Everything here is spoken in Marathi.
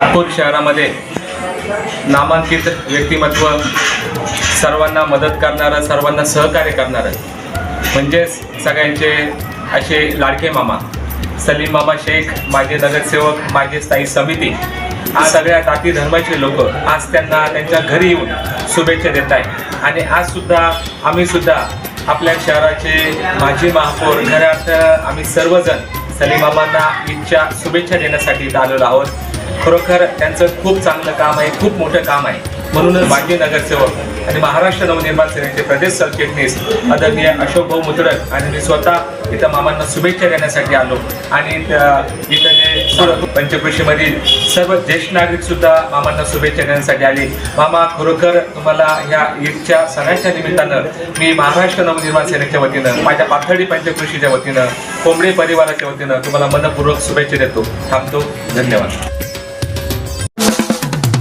नागपूर शहरामध्ये नामांकित व्यक्तिमत्व सर्वांना मदत करणारं सर्वांना सहकार्य करणारं म्हणजेच सगळ्यांचे असे लाडके मामा सलीम मामा शेख माझे नगरसेवक माझे स्थायी समिती आज सगळ्या जाती धर्माचे लोक आज त्यांना त्यांच्या घरी येऊन शुभेच्छा देत आहे आणि आज सुद्धा आम्ही सुद्धा आपल्या शहराचे माजी महापौर खऱ्या अर्थ आम्ही सर्वजण सलीम मामांना ईदच्या शुभेच्छा देण्यासाठी आलेलो आहोत. खरोखर त्यांचं खूप चांगलं काम आहे खूप मोठं काम आहे. म्हणूनच माजी नगरसेवक आणि महाराष्ट्र नवनिर्माण सेनेचे प्रदेश सरचिटणीस आदरणीय अशोक भाऊ मुतडक आणि मी स्वतः इथं मामांना शुभेच्छा देण्यासाठी आलो. आणि इथं जे पंचकृषीमधील सर्व ज्येष्ठ नागरिक सुद्धा मामांना शुभेच्छा देण्यासाठी आले. मामा खरोखर तुम्हाला ह्या ईदच्या सणाच्या निमित्तानं मी महाराष्ट्र नवनिर्माण सेनेच्या वतीनं माझ्या पाथडी पंचकृषीच्या वतीनं कोंबडे परिवाराच्या वतीनं तुम्हाला मनपूर्वक शुभेच्छा देतो. थांबतो. धन्यवाद.